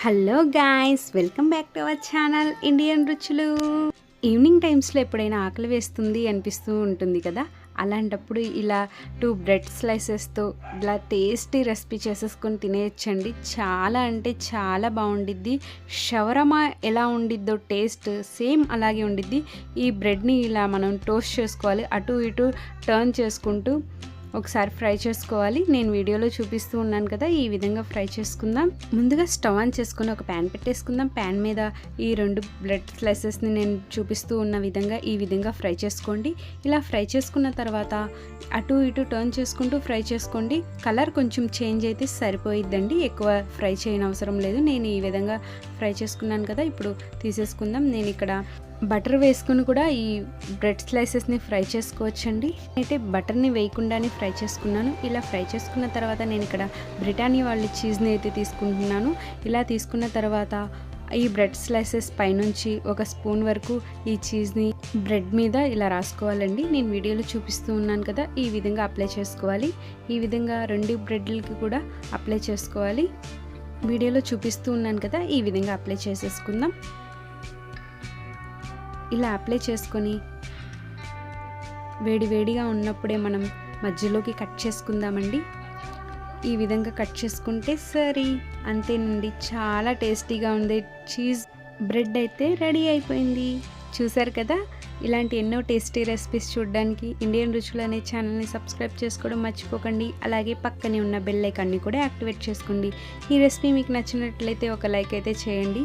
Hello guys welcome back to our channel Indian రుచులు. Evening టైమ్స్లో ఎప్పుడైనా ఆకలి వేస్తుంది అనిపిస్తూ ఉంటుంది కదా? అలాంటప్పుడు ఇలా టూ బ్రెడ్ స్లైసెస్తో ఇలా టేస్టీ రెసిపీ చేసేసుకొని తినేయచ్చండి. చాలా అంటే చాలా బాగుండిద్ది. షవరమా ఎలా ఉండిద్దో టేస్ట్ సేమ్ అలాగే ఉండిద్ది. ఈ బ్రెడ్ని ఇలా మనం టోస్ట్ చేసుకోవాలి. అటు ఇటు టర్న్ చేసుకుంటూ ఒకసారి ఫ్రై చేసుకోవాలి. నేను వీడియోలో చూపిస్తూ ఉన్నాను కదా ఈ విధంగా ఫ్రై చేసుకుందాం. ముందుగా స్టవ్ ఆన్ చేసుకుని ఒక ప్యాన్ పెట్టేసుకుందాం. ప్యాన్ మీద ఈ రెండు బ్రెడ్ స్లైసెస్ని నేను చూపిస్తూ ఉన్న విధంగా ఈ విధంగా ఫ్రై చేసుకోండి. ఇలా ఫ్రై చేసుకున్న తర్వాత అటు ఇటు టర్న్ చేసుకుంటూ ఫ్రై చేసుకోండి. కలర్ కొంచెం చేంజ్ అయితే సరిపోయిద్దండి. ఎక్కువ ఫ్రై చేయనవసరం లేదు. నేను ఈ విధంగా ఫ్రై చేసుకున్నాను కదా ఇప్పుడు తీసేసుకుందాం. నేను ఇక్కడ బటర్ వేసుకుని కూడా ఈ బ్రెడ్ స్లైసెస్ని ఫ్రై చేసుకోవచ్చండి. అయితే బటర్ని వేయకుండానే ఫ్రై చేసుకున్నాను. ఇలా ఫ్రై చేసుకున్న తర్వాత నేను ఇక్కడ బ్రిటానియా వాళ్ళ చీజ్ని అయితే తీసుకుంటున్నాను. ఇలా తీసుకున్న తర్వాత ఈ బ్రెడ్ స్లైసెస్ పైనుంచి ఒక స్పూన్ వరకు ఈ చీజ్ని బ్రెడ్ మీద ఇలా రాసుకోవాలండి. నేను వీడియోలో చూపిస్తూ ఉన్నాను కదా ఈ విధంగా అప్లై చేసుకోవాలి. ఈ విధంగా రెండు బ్రెడ్లకి కూడా అప్లై చేసుకోవాలి. వీడియోలో చూపిస్తూ ఉన్నాను కదా ఈ విధంగా అప్లై చేసేసుకుందాం. ఇలా అప్లై చేసుకొని వేడివేడిగా ఉన్నప్పుడే మనం మధ్యలోకి కట్ చేసుకుందామండి. ఈ విధంగా కట్ చేసుకుంటే సరే. అంతేనండి చాలా టేస్టీగా ఉంది. చీజ్ బ్రెడ్ అయితే రెడీ అయిపోయింది. చూసారు కదా? ఇలాంటి ఎన్నో టేస్టీ రెసిపీస్ చూడడానికి ఇండియన్ రుచులు అనే ఛానల్ని సబ్స్క్రైబ్ చేసుకోవడం మర్చిపోకండి. అలాగే పక్కనే ఉన్న బెల్ ఐకాన్ని కూడా యాక్టివేట్ చేసుకోండి. ఈ రెసిపీ మీకు నచ్చినట్లయితే ఒక లైక్ అయితే చేయండి.